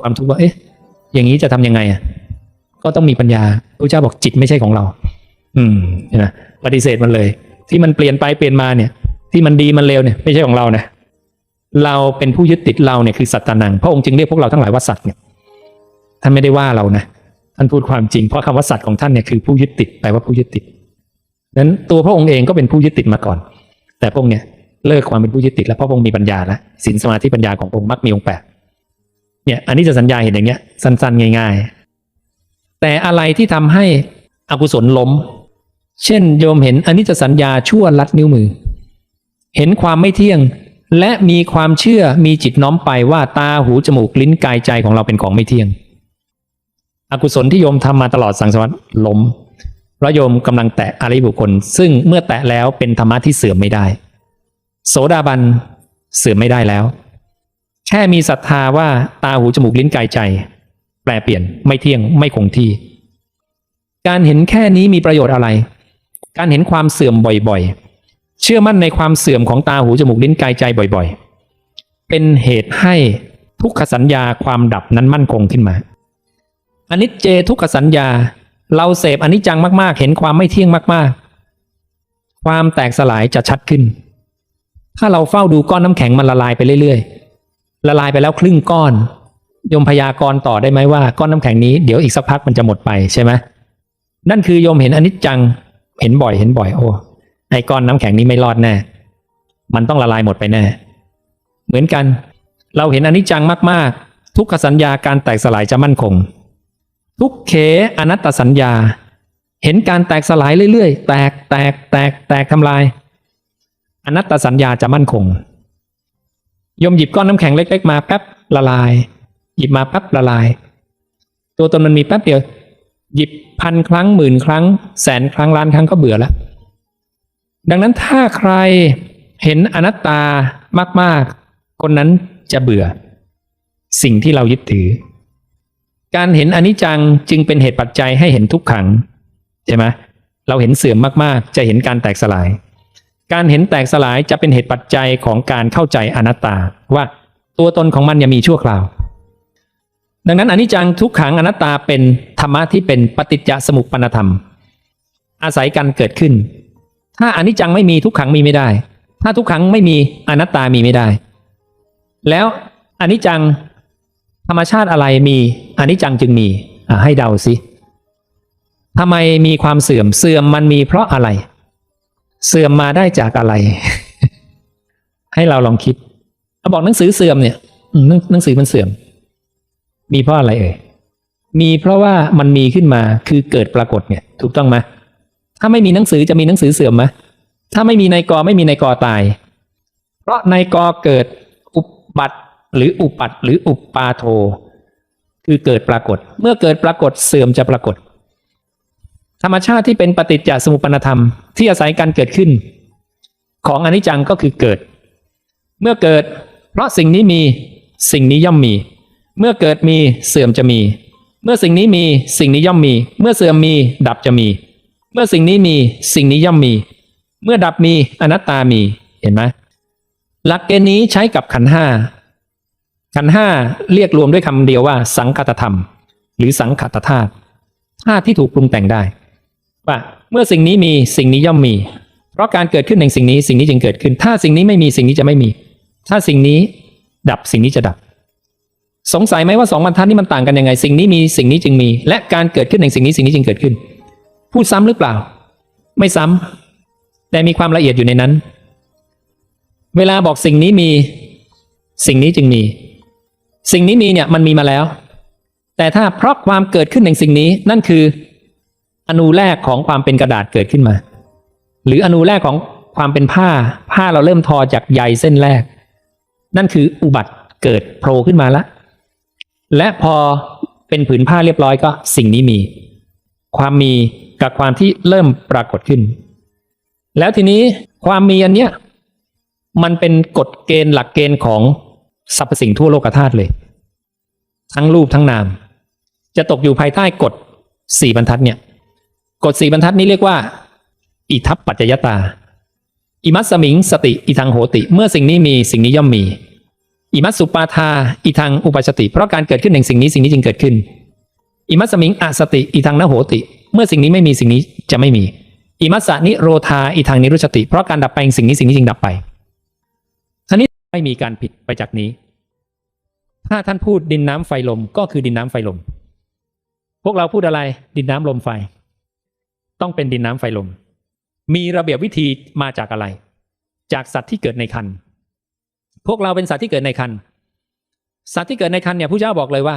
ความทุกข์ว่าเอ๊ะ อย่างนี้จะทำยังไงอะก็ต้องมีปัญญาพระเจ้าบอกจิตไม่ใช่ของเรา อืมนไหมปฏิเสธมันเลย ที่มันเปลี่ยนไปเปลี่ยนมาเนี่ย ที่มันดีมันเลวเนี่ย ไม่ใช่ของเรานะเราเป็นผู้ยึดติดเราเนี่ยคือสัตตานังพระองค์จึงเรียกพวกเราทั้งหลายว่าสัตว์เนี่ยท่านไม่ได้ว่าเรานะท่านพูดความจริงเพราะคำว่าสัตว์ของท่านเนี่ยคือผู้ยึดติดแปลว่าผู้ยึดติดนั้นตัวพระองค์เองก็เป็นผู้ยึดติดมาก่อน แต่พระองค์เนี่ยเลิกความเป็นผู้ยึดติดแล้วเพราะพระองค์มีปัญญาแล้วศีลสมาธิปัญญาขององค์มักมีองค์แปด เนี่ยอันนี้จะสัญญาเห็นอย่างเงี้ยสั้นๆ ง่าย ๆ แต่อะไรที่ทำให้อกุศลล้ม เช่นโยมเห็นอันนี้จะสัญญาชั่วลัดนิ้วมือ เห็นความไม่เที่ยงและมีความเชื่อมีจิตน้อมไปว่าตาหูจมูกลิ้นกายใจของเราเป็นของไม่เที่ยง อกุศลที่โยมทำมาตลอดสังสารวัตล้มเพราะโยมกำลังแตะอริบุคคล ซึ่งเมื่อแตะแล้วเป็นธรรมะที่เสื่อมไม่ได้ โสดาบันเสื่อมไม่ได้แล้ว แค่มีศรัทธาว่าตาหูจมูกลิ้นกายใจ แปลเปลี่ยนไม่เที่ยงไม่คงที่ การเห็นแค่นี้มีประโยชน์อะไร การเห็นความเสื่อมบ่อยๆ เชื่อมั่นในความเสื่อมของตาหูจมูกลิ้นกายใจบ่อยๆ เป็นเหตุให้ทุกขสัญญาความดับนั้นมั่นคงขึ้นมาอนิจเจทุกขสัญญา เราเสพอนิจจังมาก ๆ เห็นความไม่เที่ยงมากๆ ความแตกสลายจะชัดขึ้น ถ้าเราเฝ้าดูก้อนน้ำแข็งมันละลายไปเรื่อยๆ ละลายไปแล้วครึ่งก้อนโยมพยากรณ์ต่อได้ไหมว่าก้อนน้ำแข็งนี้เดี๋ยวอีกสักพักมันจะหมดไปใช่ไหมนั่นคือโยมเห็นอนิจจังเห็นบ่อยเห็นบ่อยโอ้ไอ้ก้อนน้ำแข็งนี้ไม่รอดแน่มันต้องละลายหมดไปแน่เหมือนกัน เราเห็นอนิจจังมากๆ ทุกขสัญญาการแตกสลายจะมั่นคง ทุกเขอนัตตสัญญา เห็นการแตกสลายเรื่อยๆ แตกแตกแตกแตกทำลาย อนัตตสัญญาจะมั่นคง ยมหยิบก้อนน้ำแข็งเล็ก ๆ มาแป๊บละลาย หยิบมาแป๊บละลาย ตัวตนมันมีแป๊บเดียว หยิบพันครั้งหมื่นครั้ง แสนครั้งล้านครั้งก็เบื่อแล้วดังนั้นถ้าใครเห็นอนัตตามาก ๆ คนนั้นจะเบื่อ สิ่งที่เรายึดถือ การเห็นอนิจจังจึงเป็นเหตุปัจจัยให้เห็นทุกขัง ใช่ไหมเราเห็นเสื่อมมาก ๆ จะเห็นการแตกสลาย การเห็นแตกสลายจะเป็นเหตุปัจจัยของการเข้าใจอนัตตา ว่าตัวตนของมันยังมีชั่วคราว ดังนั้นอนิจจังทุกขังอนัตตาเป็นธรรมะที่เป็นปฏิจจสมุปปนธรรม อาศัยกันเกิดขึ้น ถ้าอนิจจังไม่มีทุกขังมีไม่ได้ ถ้าทุกขังไม่มีอนัตตามีไม่ได้ แล้วอนิจจังธรรมชาติอะไรมีอนิจจังจึงมีให้เดาสิทำไมมีความเสื่อมเสื่อมมันมีเพราะอะไร เสื่อมมาได้จากอะไร ให้เราลองคิดเอาบอกหนังสือเสื่อมเนี่ยหนังสือมันเสื่อม มีเพราะอะไรเอ่ยมีเพราะว่ามันมีขึ้นมาคือเกิดปรากฏเนี่ย ถูกต้องไหมถ้าไม่มีหนังสือจะมีหนังสือเสื่อมไหมถ้าไม่มีในกไม่มีในกตาย เพราะในกเกิดอุบัติหรืออุปัตหรืออุปปาโท คือเกิดปรากฏ เมื่อเกิดปรากฏเสื่อมจะปรากฏ ธรรมชาติที่เป็นปฏิจจสมุปนธรรม ที่อาศัยการเกิดขึ้น ของอนิจจังก็คือเกิด เมื่อเกิด เพราะสิ่งนี้มีสิ่งนี้ย่อมมี เมื่อเกิดมีเสื่อมจะมี เมื่อสิ่งนี้มีสิ่งนี้ย่อมมี เมื่อเสื่อมมีดับจะมี เมื่อสิ่งนี้มีสิ่งนี้ย่อมมี เมื่อดับมีอนัตตามีเห็นไหมหลักเกณฑ์นี้ใช้กับขันห้าขันห้าเรียกรวมด้วยคำเดียวว่า สังคตธรรม หรือสังขตธาตุธาตุที่ถูกปรุงแต่งได้ ว่าเมื่อสิ่งนี้มีสิ่งนี้ย่อมมี เพราะการเกิดขึ้นแห่งสิ่งนี้สิ่งนี้จึงเกิดขึ้น ถ้าสิ่งนี้ไม่มีสิ่งนี้จะไม่มี ถ้าสิ่งนี้ดับสิ่งนี้จะดับ สงสัยไหมว่าสองบรรทัดนี้มันต่างกันยังไง สิ่งนี้มีสิ่งนี้จึงมี และการเกิดขึ้นแห่งสิ่งนี้สิ่งนี้จึงเกิดขึ้น พูดซ้ำหรือเปล่า ไม่ซ้ำแต่มีความละเอียดอยู่ในนั้น เวลาบอกสิ่งนี้มี สิ่งนี้จึงมี สิ่งนี้มีเนี่ยมันมีมาแล้ว แต่ถ้าเพราะความเกิดขึ้นแห่งสิ่งนี้นั่นคือ อนูแรกของความเป็นกระดาษเกิดขึ้นมา หรืออนูแรกของความเป็นผ้า ผ้าเราเริ่มทอจากใยเส้นแรก นั่นคืออุบัติเกิดโผล่ขึ้นมาล้วและพอเป็นผืนผ้าเรียบร้อยก็สิ่งนี้มี ความมีกับความที่เริ่มปรากฏขึ้น แล้วทีนี้ความมีอันเนี้ยมันเป็นกฎเกณฑ์หลักเกณฑ์ของสรรพสิ่งทั่วโลกธาตุเลย ทั้งรูปทั้งนาม จะตกอยู่ภายใต้กฎสี่บรรทัดเนี่ย กฎสี่บรรทัดนี้เรียกว่า อิทัปปัจจยตา อิมัสสมิงสติ อิทังโหติ เมื่อสิ่งนี้มีสิ่งนี้ย่อมมี อิมัสสุปาทาอีทางอุปชติ เพราะการเกิดขึ้นแห่งสิ่งนี้สิ่งนี้จึงเกิดขึ้น อิมัสสมิงอสติอีทางนโหติ เมื่อสิ่งนี้ไม่มีสิ่งนี้จะไม่มี อิมัสสนิโรธาอีทางนิรุชติ เพราะการดับไปสิ่งนี้สิ่งนี้จึงดับไปท่านี้ไม่มีการผิดไปจากนี้ ถ้าท่านพูดดินน้ำไฟลมก็คือดินน้ำไฟลม พวกเราพูดอะไรดินน้ำลมไฟ ต้องเป็นดินน้ำไฟลม มีระเบียบวิธีมาจากอะไร จากสัตว์ที่เกิดในคันพวกเราเป็นสัตว์ที่เกิดในคันสัตว์ที่เกิดในคันเนี่ยผู้เจ้าบอกเลยว่า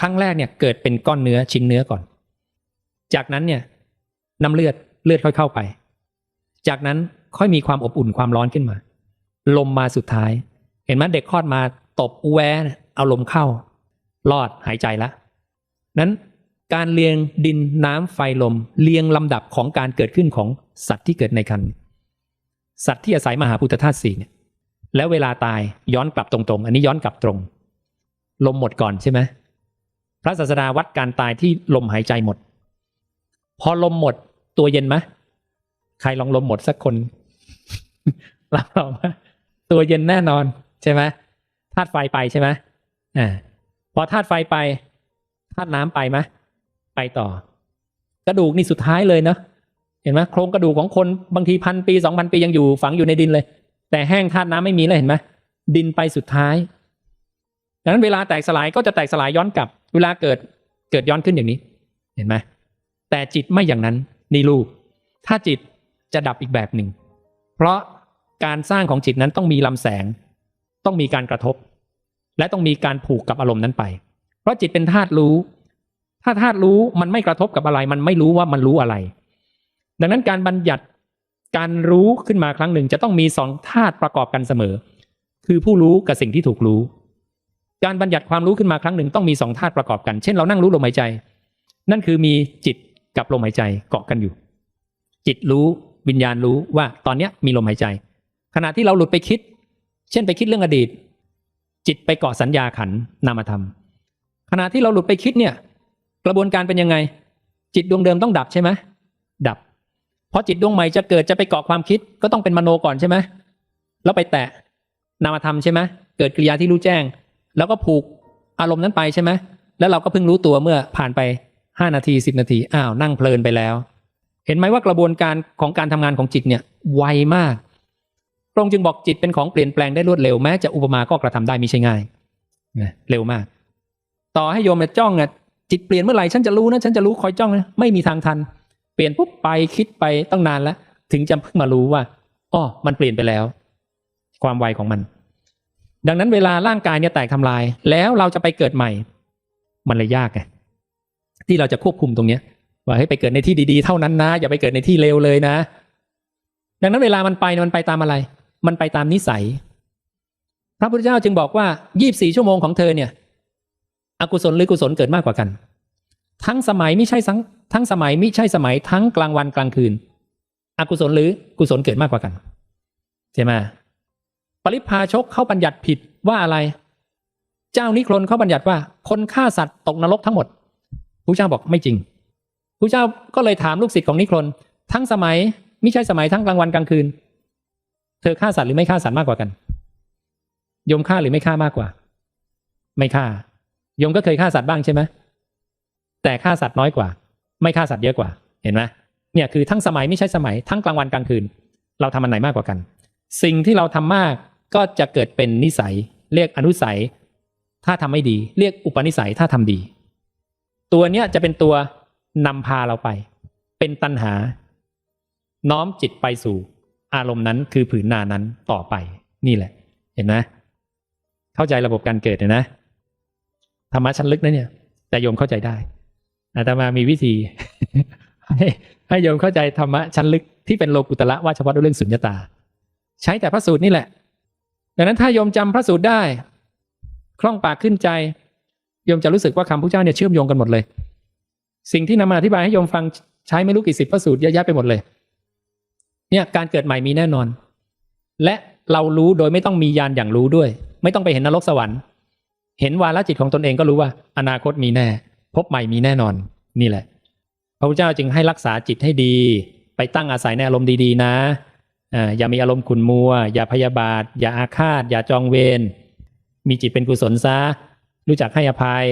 ครั้งแรกเนี่ยเกิดเป็นก้อนเนื้อชิ้นเนื้อก่อน จากนั้นเนี่ยน้ำเลือดเลือดค่อยเข้าไป จากนั้นค่อยมีความอบอุ่นความร้อนขึ้นมา ลมมาสุดท้าย เห็นไหมเด็กคลอดมาตบอูแวเนี่ยเอาลมเข้ารอดหายใจละนั้น การเรียงดินน้ำไฟลม เรียงลำดับของการเกิดขึ้นของสัตว์ที่เกิดในคันสัตว์ที่อาศัยมหาพุทธธาตุสี่เนี่ยแล้วเวลาตายย้อนกลับตรงๆ อันนี้ย้อนกลับตรง ลมหมดก่อนใช่ไหมพระศาสดาวัดการตายที่ลมหายใจหมด พอลมหมดตัวเย็นไหมใครลองลมหมดสักคนรับรองว่าตัวเย็นแน่นอนใช่ไหมธาตุไฟไปใช่ไหมอ่าพอธาตุไฟไปธาตุน้ำไปไหม ไปต่อ กระดูกนี่สุดท้ายเลยเนะเห็นไหมโครงกระดูกของคนบางทีพันปีสองพันปียังอยู่ฝังอยู่ในดินเลย แต่แห้งธาตุน้ำไม่มีแล้วเห็นไหมดินไปสุดท้ายดังนั้นเวลาแตกสลายก็จะแตกสลายย้อนกลับ เวลาเกิดเกิดย้อนขึ้นอย่างนี้ เห็นไหมแต่จิตไม่อย่างนั้นนี่ลูก ถ้าจิตจะดับอีกแบบหนึ่ง เพราะการสร้างของจิตนั้นต้องมีลำแสง ต้องมีการกระทบ และต้องมีการผูกกับอารมณ์นั้นไป เพราะจิตเป็นธาตุรู้ ถ้าธาตุรู้มันไม่กระทบกับอะไร มันไม่รู้ว่ามันรู้อะไร ดังนั้นการบัญญัติการรู้ขึ้นมาครั้งหนึ่งจะต้องมีสองธาตุประกอบกันเสมอ คือผู้รู้กับสิ่งที่ถูกรู้ การบัญญัติความรู้ขึ้นมาครั้งหนึ่งต้องมีสองธาตุประกอบกัน เช่นเรานั่งรู้ลมหายใจ นั่นคือมีจิตกับลมหายใจเกาะกันอยู่ จิตรู้วิญญาณรู้ว่าตอนนี้มีลมหายใจ ขณะที่เราหลุดไปคิด เช่นไปคิดเรื่องอดีต จิตไปเกาะสัญญาขันนามธรรม ขณะที่เราหลุดไปคิดเนี่ย กระบวนการเป็นยังไง จิตดวงเดิมต้องดับใช่ไหมดับ เพราะจิตดวงใหม่จะเกิดจะไปเกาะความคิดก็ต้องเป็นมโนก่อนใช่ไหมแล้วไปแตะนามธรรมใช่ไหมเกิดกิริยาที่รู้แจ้ง แล้วก็ผูกอารมณ์นั้นไปใช่ไหมแล้วเราก็เพิ่งรู้ตัวเมื่อผ่านไปห้านาทีสิบนาทีอ้าวนั่งเพลินไปแล้ว เห็นไหมว่ากระบวนการของการทำงานของจิตเนี่ยไวมากพระองค์จึงบอกจิตเป็นของเปลี่ยนแปลงได้รวดเร็วแม้จะอุปมาก็กระทำได้ม่ใช่ง่ายนะเร็วมาก ต่อให้โยมจ้องอะ จิตเปลี่ยนเมื่อไหร่ฉันจะรู้นะฉันจะรู้คอยจ้องนะไม่มีทางทัน เปลี่ยนปุ๊บไปคิดไปต้องนานแล้ว ถึงจะเพิ่งมารู้ว่าอ๋อมันเปลี่ยนไปแล้ว ความไวของมัน ดังนั้นเวลาร่างกายเนี่ยแตกทำลาย แล้วเราจะไปเกิดใหม่ มันเลยยากไงที่เราจะควบคุมตรงเนี้ยว่าให้ไปเกิดในที่ดีๆ เท่านั้นนะ อย่าไปเกิดในที่เลวเลยนะ ดังนั้นเวลามันไปมันไปตามอะไร มันไปตามนิสัย พระพุทธเจ้าจึงบอกว่า 24 ชั่วโมงของเธอเนี่ย กุศลหรือกุศลเกิดมากกว่ากัน ทั้งสมัยไม่ใช่ทั้งทั้งสมัยไม่ใช่สมัยทั้งกลางวันกลางคืน อกุศลหรือกุศลเกิดมากกว่ากันใช่ไหมปริพาชกเข้าบัญญัติผิดว่าอะไร เจ้านิครนเขาบัญญัติว่า คนฆ่าสัตว์ตกนรกทั้งหมดพระเจ้าบอกไม่จริงพระเจ้าก็เลยถามลูกศิษย์ของนิครนทั้งสมัยไม่ใช่สมัยทั้งกลางวันกลางคืน เธอฆ่าสัตว์หรือไม่ฆ่าสัตว์มากกว่ากัน ยมฆ่าหรือไม่ฆ่ามากกว่า ไม่ฆ่า ยมก็เคยฆ่าสัตว์บ้างใช่ไหมแต่ฆ่าสัตว์น้อยกว่า ไม่ฆ่าสัตว์เยอะกว่า เห็นไหมเนี่ยคือทั้งสมัยไม่ใช่สมัยทั้งกลางวันกลางคืน เราทำอันไหนมากกว่ากัน สิ่งที่เราทำมากก็จะเกิดเป็นนิสัย เรียกอนุสัย ถ้าทำไม่ดี เรียกอุปนิสัยถ้าทำดี ตัวเนี้ยจะเป็นตัวนำพาเราไป เป็นตัณหา น้อมจิตไปสู่ อารมณ์นั้นคือผืนนานั้นต่อไป นี่แหละ เห็นไหมเข้าใจระบบการเกิดนะ ธรรมะชั้นลึกนะเนี่ย แต่โยมเข้าใจได้อาตมามีวิธี ให้ให้โยมเข้าใจธรรมะชั้นลึกที่เป็นโลกุตละว่าเฉพาะเรื่องสุญญตา ใช้แต่พระสูตรนี่แหละ ดังนั้นถ้าโยมจำพระสูตรได้ คล่องปากขึ้นใจโยมจะรู้สึกว่าคำพระเจ้าเนี่ยเชื่อมโยงกันหมดเลย สิ่งที่นำมาอธิบายให้โยมฟังใช้ไม่รู้กี่สิบพระสูตรเยอะแยะไปหมดเลย เนี่ยการเกิดใหม่มีแน่นอน และเรารู้โดยไม่ต้องมียานอย่างรู้ด้วย ไม่ต้องไปเห็นนรกสวรรค์ เห็นวาลจิตของตนเองก็รู้ว่า อนาคตมีแน่ พบใหม่มีแน่นอนนี่แหละ พระพุทธเจ้าจึงให้รักษาจิตให้ดี ไปตั้งอาศัยในอารมณ์ดีๆ นะอ่าอย่ามีอารมณ์ขุนมัว อย่าพยาบาท อย่าอาฆาต อย่าจองเวรมีจิตเป็นกุศลซะรู้จักให้อภัย